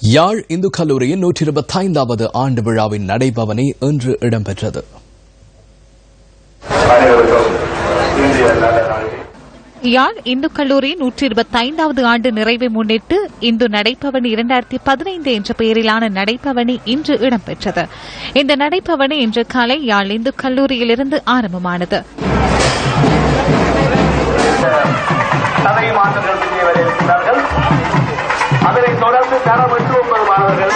யாழ் இந்து கல்லூரியின் நூற்றி இருபத்தைந்தாவது ஆண்டு விழாவின் நடைபவனி இன்று இடம்பெற்றது. யாழ் இந்து கல்லூரி நூற்றி இருபத்தைந்தாவது ஆண்டு நிறைவை முன்னிட்டு இந்து நடைப்பவனி இரண்டாயிரத்தி பதினைந்து என்ற பெயரிலான நடைப்பவனி இன்று இடம்பெற்றது. இந்த நடைப்பவனி இன்று காலை யாழ் இந்து கல்லூரியிலிருந்து ஆரம்பமானது. அதனைத் தொடர்ந்து தரம் எட்டு மாணவர்கள்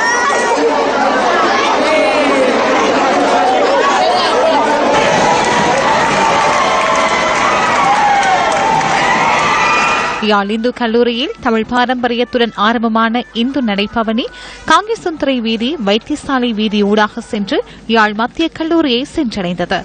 யாழ் இந்து கல்லூரியில் தமிழ் பாரம்பரியத்துடன் ஆரம்பமான இந்து நடைப்பவனி காங்கேசன்துறை வீதி வைத்தியசாலை வீதி ஊடாக சென்று யாழ் மத்திய கல்லூரியை சென்றடைந்தது.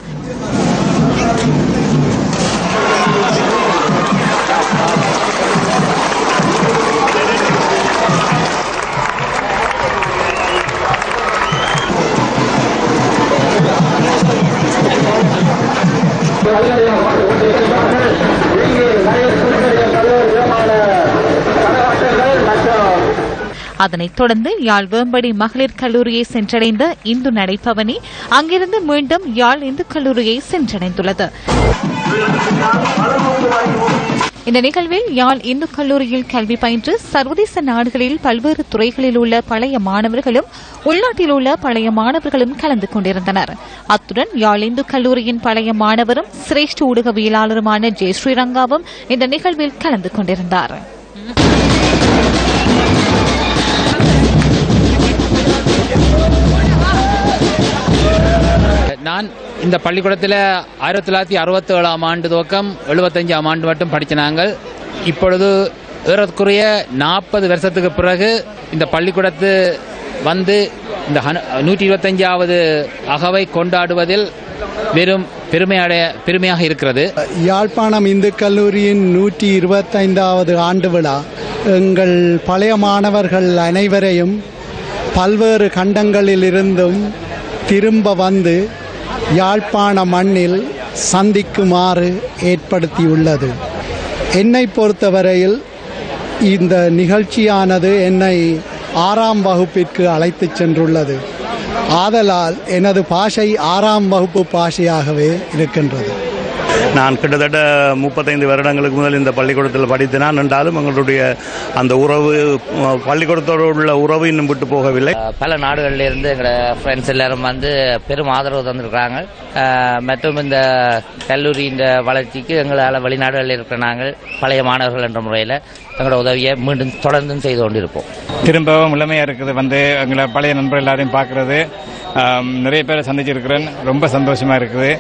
அதனைத் தொடர்ந்து யாழ் வேம்படி மகளிர் கல்லூரியை சென்றடைந்த இந்து நடைப்பவனி அங்கிருந்து மீண்டும் யாழ் இந்து கல்லூரியை சென்றடைந்துள்ளது. இந்த நிகழ்வில் யாழ் இந்து கல்லூரியில் கல்வி பயின்று சர்வதேச நாடுகளில் பல்வேறு துறைகளில் உள்ள பழைய மாணவர்களும் உள்நாட்டில் உள்ள பழைய மாணவர்களும் கலந்து கொண்டிருந்தனர். அத்துடன் யாழ் இந்து கல்லூரியின் பழைய மாணவரும் சிரேஷ்ட ஊடகவியலாளருமான ஜெய் ஸ்ரீரங்காவும் இந்த நிகழ்வில் கலந்து கொண்டிருந்தார். நான் இந்த பள்ளிக்கூடத்தில் ஆயிரத்தி தொள்ளாயிரத்தி அறுபத்தி ஏழாம் ஆண்டு துவக்கம் எழுபத்தஞ்சாம் ஆண்டு மட்டும் படித்த நாங்கள். இப்பொழுது ஏறக்குறைய நாற்பது வருஷத்துக்கு பிறகு இந்த பள்ளிக்கூடத்து வந்து இந்த நூற்றி இருபத்தஞ்சாவது அகவை கொண்டாடுவதில் வெறும் பெருமையடைய பெருமையாக இருக்கிறது. யாழ்ப்பாணம் இந்து கல்லூரியின் நூற்றி இருபத்தைந்தாவது ஆண்டு விழா எங்கள் பழைய மாணவர்கள் அனைவரையும் பல்வேறு கண்டங்களிலிருந்தும் திரும்ப வந்து யாழ்ப்பாண மண்ணில் சந்திக்குமாறு ஏற்படுத்தியுள்ளது. என்னை பொறுத்தவரையில் இந்த நிகழ்ச்சியானது என்னை ஆறாம் வகுப்பிற்கு அழைத்துச் சென்றுள்ளது. ஆதலால் எனது பாஷை ஆறாம் வகுப்பு பாஷையாகவே இருக்கின்றது. நான் கிட்டத்தட்ட முப்பத்தைந்து வருடங்களுக்கு முதல் இந்த பள்ளிக்கூடத்தில் படித்தேன். என்றாலும் எங்களுடைய அந்த உறவு பள்ளிக்கூடத்தோடு உள்ள உறவு இன்னும் விட்டு போகவில்லை. பல நாடுகளில் இருந்து எங்களோட ஃப்ரெண்ட்ஸ் எல்லாரும் வந்து பெரும் ஆதரவு தந்திருக்கிறாங்க. மற்றும் இந்த கல்லூரியின் வளர்ச்சிக்கு எங்களால் வெளிநாடுகளில் இருக்கிற நாங்கள் பழைய மாணவர்கள் என்ற முறையில் எங்களோட உதவியை மீண்டும் தொடர்ந்தும் செய்து கொண்டிருப்போம். திரும்பவும் இளமையா இருக்குது. வந்து எங்களை பழைய நண்பர் எல்லாரையும் பார்க்கறது. நிறைய பேரை சந்திச்சிருக்கிறேன். ரொம்ப சந்தோஷமா இருக்குது.